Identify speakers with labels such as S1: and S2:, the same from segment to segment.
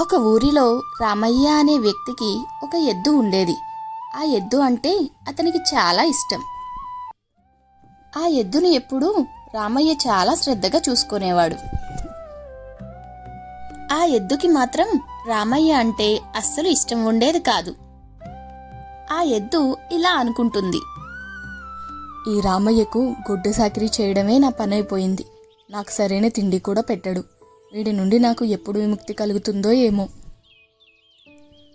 S1: ఒక ఊరిలో రామయ్య అనే వ్యక్తికి ఒక ఎద్దు ఉండేది. ఆ ఎద్దు అంటే అతనికి చాలా ఇష్టం. ఆ ఎద్దును ఎప్పుడూ రామయ్య చాలా శ్రద్ధగా చూసుకునేవాడు. ఆ ఎద్దుకి మాత్రం రామయ్య అంటే అస్సలు ఇష్టం ఉండేది కాదు. ఆ ఎద్దు ఇలా అనుకుంటుంది.
S2: ఈ రామయ్యకు గొడ్డు సాకిరీ చేయడమే నా పని అయిపోయింది నాకు సరైన తిండి కూడా పెట్టడు. వీడి నుండి నాకు ఎప్పుడు విముక్తి కలుగుతుందో ఏమో.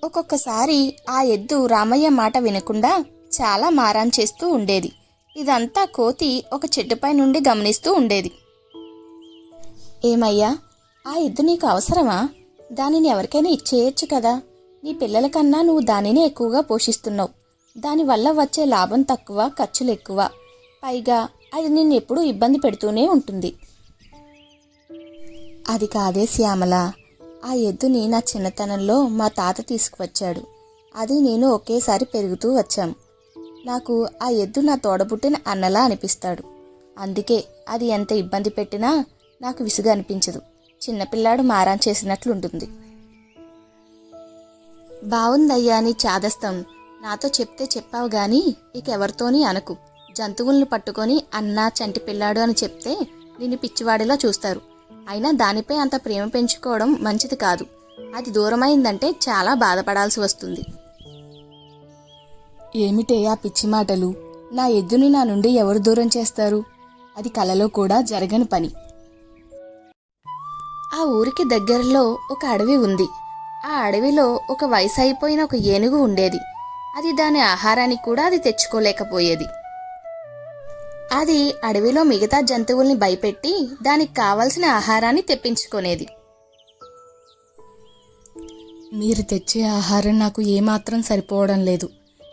S1: ఒక్కొక్కసారి ఆ ఎద్దు రామయ్య మాట వినకుండా చాలా మారాన్ చేస్తూ ఉండేది. ఇదంతా కోతి ఒక చెట్టుపై నుండి గమనిస్తూ ఉండేది. ఏమయ్యా ఆ ఎద్దు నీకు అవసరమా? దానిని ఎవరికైనా ఇచ్చేయచ్చు కదా. నీ పిల్లల కన్నా నువ్వు దానినే ఎక్కువగా పోషిస్తున్నావు. దానివల్ల వచ్చే లాభం తక్కువ ఖర్చులు ఎక్కువ. పైగా అది నిన్ను ఎప్పుడూ ఇబ్బంది పెడుతూనే ఉంటుంది. అది కాదే శ్యామల. ఆ ఎద్దుని నా చిన్నతనంలో మా తాత తీసుకువచ్చాడు. అది నేను ఒకేసారి పెరుగుతూ వచ్చాం. నాకు ఆ ఎద్దు నా తోడబుట్టిన అన్నలా అనిపిస్తాడు. అందుకే అది ఎంత ఇబ్బంది పెట్టినా నాకు విసుగు అనిపించదు. చిన్నపిల్లాడు మారాన్ చేసినట్లుంటుంది. బావుందయ్యా నీ చాదస్తం. నాతో చెప్తే చెప్పావు గాని ఇకెవరితోని అనకు. జంతువుల్ని పట్టుకొని అన్నా చంటి పిల్లాడు అని చెప్తే నిన్ను పిచ్చివాడిలా చూస్తారు. అయినా దానిపై అంత ప్రేమ పెంచుకోవడం మంచిది కాదు. అది దూరమైందంటే చాలా బాధపడాల్సి వస్తుంది.
S2: ఏమిటే ఆ పిచ్చి మాటలు? నా ఎద్దుని నా నుండి ఎవరు దూరం చేస్తారు? అది కలలో కూడా జరగని పని.
S1: ఆ ఊరికి దగ్గరలో ఒక అడవి ఉంది. ఆ అడవిలో ఒక వయసు అయిపోయిన ఒక ఏనుగు ఉండేది. అది దాని ఆహారానికి కూడా అది తెచ్చుకోలేకపోయేది. అది అడవిలో మిగతా జంతువుల్ని భయపెట్టి దానికి కావలసిన ఆహారాన్ని తెప్పించుకునేది.
S2: మీరు తెచ్చే ఆహారం నాకు ఏమాత్రం సరిపోవడం లేదు.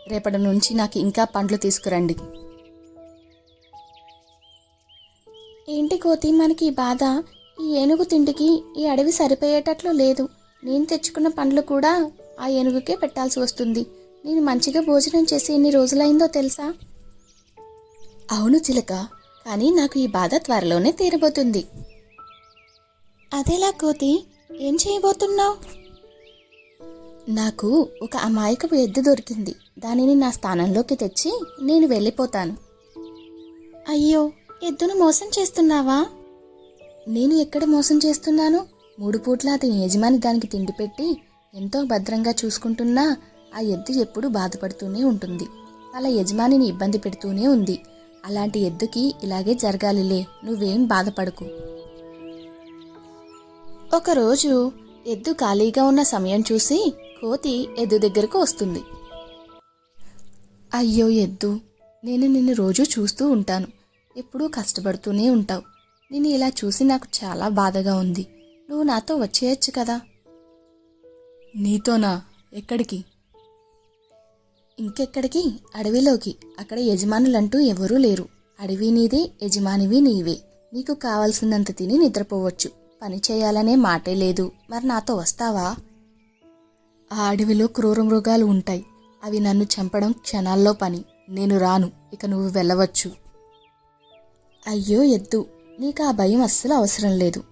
S2: రేపటి నుంచి నాకు ఇంకా పండ్లు తీసుకురండి.
S1: ఏంటి కోతి మనకి ఈ బాధ? ఈ ఏనుగు తిండికి ఈ అడవి సరిపోయేటట్లు లేదు. నేను తెచ్చుకున్న పండ్లు కూడా ఆ ఏనుగుకే పెట్టాల్సి వస్తుంది. నేను మంచిగా భోజనం చేసి ఎన్ని రోజులైందో తెలుసా? అవును చిలక కానీ నాకు ఈ బాధ త్వరలోనే తీరబోతుంది. అదేలా కోతి ఏం చేయబోతున్నావు? నాకు ఒక అమాయకపు ఎద్దు దొరికింది. దానిని నా స్థానంలోకి తెచ్చి నేను వెళ్ళిపోతాను. అయ్యో ఎద్దును మోసం చేస్తున్నావా? నేను ఎక్కడ మోసం చేస్తున్నాను? మూడు పూట్ల అతని యజమాని దానికి తిండి పెట్టి ఎంతో భద్రంగా చూసుకుంటున్నా ఆ ఎద్దు ఎప్పుడూ బాధపడుతూనే ఉంటుంది. వాళ్ళ యజమానిని ఇబ్బంది పెడుతూనే ఉంది. అలాంటి ఎద్దుకి ఇలాగే జరగాలిలే. నువ్వేం బాధపడకు. ఒకరోజు ఎద్దు ఖాళీగా ఉన్న సమయం చూసి కోతి ఎద్దు దగ్గరకు వస్తుంది.
S2: అయ్యో ఎద్దు నేను నిన్ను రోజు చూస్తూ ఉంటాను. ఎప్పుడూ కష్టపడుతూనే ఉంటావు. నేను ఇలా చూసి నాకు చాలా బాధగా ఉంది. నువ్వు నాతో వచ్చేయచ్చు కదా? నీతోనా? ఎక్కడికి?
S1: ఇంకెక్కడికి? అడవిలోకి. అక్కడ యజమానులంటూ ఎవరూ లేరు. అడవి నీదే యజమానివి నీవే. నీకు కావలసినంత తిని నిద్రపోవచ్చు. పని చేయాలనే మాటే లేదు. మరి నాతో వస్తావా?
S2: ఆ అడవిలో క్రూర మృగాలు ఉంటాయి. అవి నన్ను చంపడం క్షణాల్లో పని. నేను రాను. ఇక నువ్వు వెళ్ళవచ్చు.
S1: అయ్యో ఎద్దు. నీకు ఆ భయం అస్సలు అవసరం లేదు.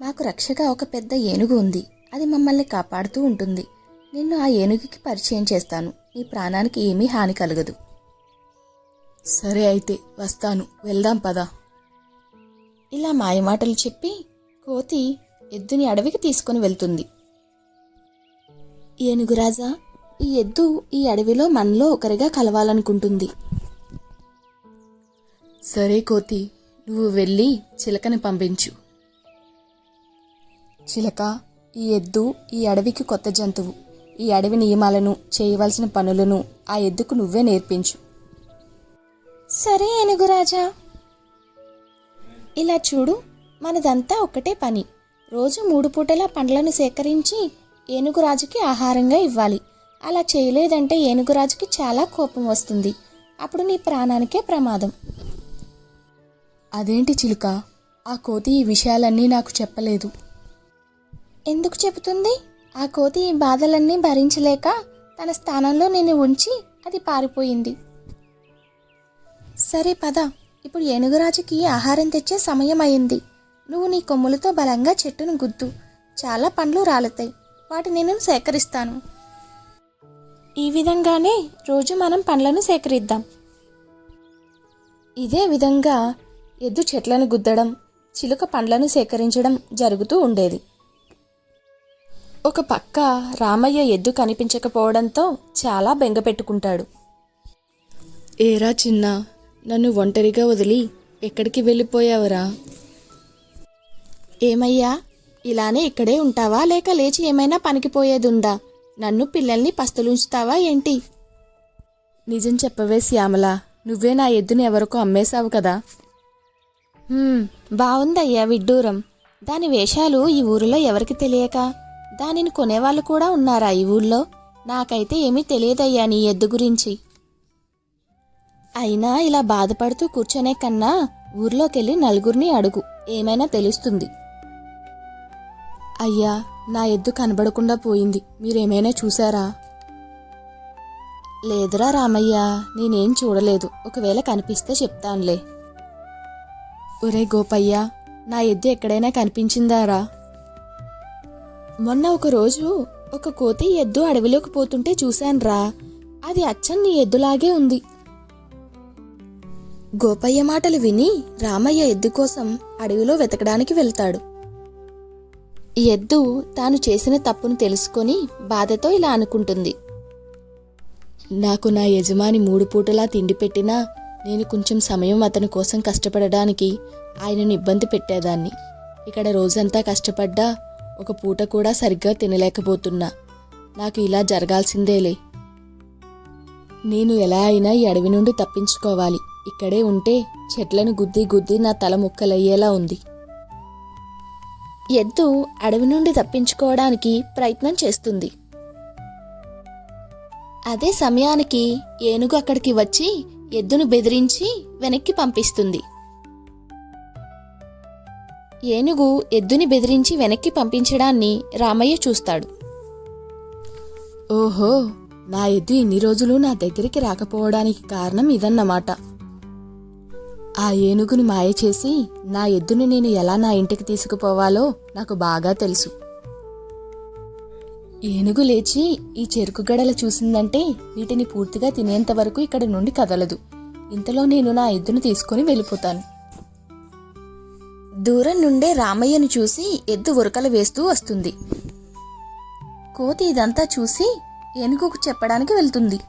S1: మాకు రక్షగా ఒక పెద్ద ఏనుగు ఉంది. అది మమ్మల్ని కాపాడుతూ ఉంటుంది. నిన్ను ఆ ఏనుగుకి పరిచయం చేస్తాను. నీ ప్రాణానికి ఏమీ హాని కలగదు.
S2: సరే అయితే వస్తాను. వెళ్దాం పదా.
S1: ఇలా మాయమాటలు చెప్పి కోతి ఎద్దుని అడవికి తీసుకుని వెళ్తుంది. ఏనుగురాజా ఈ ఎద్దు ఈ అడవిలో మనలో ఒకరిగా కలవాలనుకుంటుంది.
S2: సరే కోతి నువ్వు వెళ్ళి చిలకని పంపించు. చిలక ఈ ఎద్దు ఈ అడవికి కొత్త జంతువు. ఈ అడవి నియమాలను చేయవలసిన పనులను ఆ ఎద్దుకు నువ్వే నేర్పించు.
S1: సరే ఏనుగురాజా ఇలా చూడు మనదంతా ఒకటే పని. రోజు మూడు పూటల పండ్లను సేకరించి ఏనుగురాజుకి ఆహారంగా ఇవ్వాలి. అలా చేయలేదంటే ఏనుగురాజుకి చాలా కోపం వస్తుంది. అప్పుడు నీ ప్రాణానికే ప్రమాదం.
S2: అదేంటి చిలుక? ఆ కోతి ఈ విషయాలన్నీ నాకు చెప్పలేదు.
S1: ఎందుకు చెబుతుంది? ఆ కోతి ఈ బాధలన్నీ భరించలేక తన స్థానంలో నేను ఉంచి అది పారిపోయింది. సరే పద ఇప్పుడు ఏనుగురాజుకి ఆహారం తెచ్చే సమయం అయింది నువ్వు నీ కొమ్ములతో బలంగా చెట్టును గుద్దు. చాలా పండ్లు రాలుతాయి. వాటిని నేను సేకరిస్తాను. ఈ విధంగానే రోజు మనం పండ్లను సేకరిద్దాం. ఇదే విధంగా ఎద్దు చెట్లను గుద్దడం చిలుక పండ్లను సేకరించడం జరుగుతూ ఉండేది. ఒక పక్క రామయ్య ఎద్దు కనిపించకపోవడంతో చాలా బెంగ పెట్టుకుంటాడు.
S2: ఏరా చిన్న నన్ను ఒంటరిగా వదిలి ఎక్కడికి వెళ్ళిపోయావురా?
S1: ఏమయ్యా ఇలానే ఇక్కడే ఉంటావా? లేక లేచి ఏమైనా పనికిపోయేదుందా నన్ను పిల్లల్ని పస్తులుంచుతావా ఏంటి?
S2: నిజం చెప్పవే శ్యామల నువ్వే నా ఎద్దుని ఎవరికో అమ్మేశావు కదా?
S1: హ్మ్, బావుందయ్యా విడ్డూరం. దాని వేషాలు ఈ ఊరిలో ఎవరికి తెలియక? దానిని కొనేవాళ్ళు కూడా ఉన్నారా ఈ ఊళ్ళో? నాకైతే ఏమీ తెలియదయ్యా నీ ఎద్దు గురించి. అయినా ఇలా బాధపడుతూ కూర్చొనే కన్నా ఊర్లోకెళ్ళి నలుగురిని అడుగు ఏమైనా తెలుస్తుంది.
S2: అయ్యా నా ఎద్దు కనబడకుండా పోయింది మీరేమైనా చూసారా
S1: లేదురా రామయ్య నేనేం చూడలేదు ఒకవేళ కనిపిస్తే చెప్తానులే.
S2: ఒరే గోపయ్య నా ఎద్దు ఎక్కడైనా కనిపించిందారా?
S1: మొన్న ఒకరోజు ఒక కోతి ఎద్దు అడవిలోకి పోతుంటే చూశాన్రా. అది అచ్చం నీ ఎద్దులాగే ఉంది. గోపయ్య మాటలు విని రామయ్య ఎద్దు కోసం అడవిలో వెతకడానికి వెళ్తాడు. ఈ ఎద్దు తాను చేసిన తప్పును తెలుసుకొని బాధతో ఇలా అనుకుంటుంది.
S2: నాకు నా యజమాని మూడు పూటలా తిండి పెట్టినా నేను కొంచెం సమయం అతని కోసం కష్టపడడానికి ఆయనను ఇబ్బంది పెట్టేదాన్ని. ఇక్కడ రోజంతా కష్టపడ్డా ఒక పూట కూడా సరిగ్గా తినలేకపోతున్నా. నాకు ఇలా జరగాల్సిందేలే. నేను ఎలా అయినా ఈ అడవి నుండి తప్పించుకోవాలి. ఇక్కడే ఉంటే చెట్లను గుద్ది గుద్ది నా తల ముక్కలయ్యేలా ఉంది.
S1: ఎద్దు అడవి నుండి తప్పించుకోవడానికి ప్రయత్నం చేస్తుంది. అదే సమయానికి ఏనుగు అక్కడికి వచ్చి ఎద్దును బెదిరించి వెనక్కి పంపిస్తుంది. ఏనుగు ఎద్దుని బెదిరించి వెనక్కి పంపించడాన్ని రామయ్య చూస్తాడు.
S2: ఓహో నా ఎద్దు ఇన్ని రోజులు నా దగ్గరికి రాకపోవడానికి కారణం ఇదన్నమాట. ఆ ఏనుగుని మాయ చేసి నా ఎద్దును నేను ఎలా నా ఇంటికి తీసుకుపోవాలో నాకు బాగా తెలుసు. ఏనుగు లేచి ఈ చెరుకు గడల చూసిందంటే వీటిని పూర్తిగా తినేంత వరకు ఇక్కడ నుండి కదలదు. ఇంతలో నేను నా ఎద్దును తీసుకొని వెళ్ళిపోతాను.
S1: దూరం నుండే రామయ్యను చూసి ఎద్దు ఉరకలు వేస్తూ వస్తుంది. కోతి ఇదంతా చూసి ఏనుగుకు చెప్పడానికి వెళ్తుంది.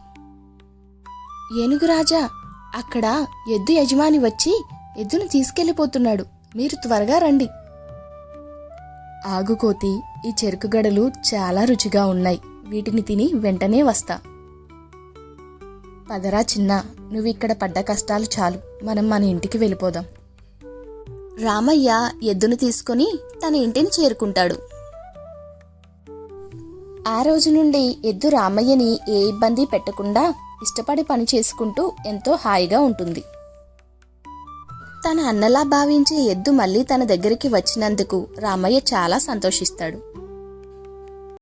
S1: ఏనుగు రాజా అక్కడ ఎద్దు యజమాని వచ్చి ఎద్దును తీసుకెళ్ళిపోతున్నాడు మీరు త్వరగా రండి.
S2: ఆగుకోతి ఈ చెరుకు గడలు చాలా రుచిగా ఉన్నాయి. వీటిని తిని వెంటనే వస్తా. పదరా చిన్న నువ్వు ఇక్కడ పడ్డ కష్టాలు చాలు. మనం మన ఇంటికి వెళ్ళిపోదాం.
S1: రామయ్య ఎద్దును తీసుకొని తన ఇంటిని చేరుకుంటాడు. ఆ రోజు నుండి ఎద్దు రామయ్యని ఏ ఇబ్బంది పెట్టకుండా ఇష్టపడి పని చేసుకుంటూ ఎంతో హాయిగా ఉంటుంది. తన అన్నలా భావించే ఎద్దు మళ్ళీ తన దగ్గరికి వచ్చినందుకు రామయ్య చాలా సంతోషిస్తాడు.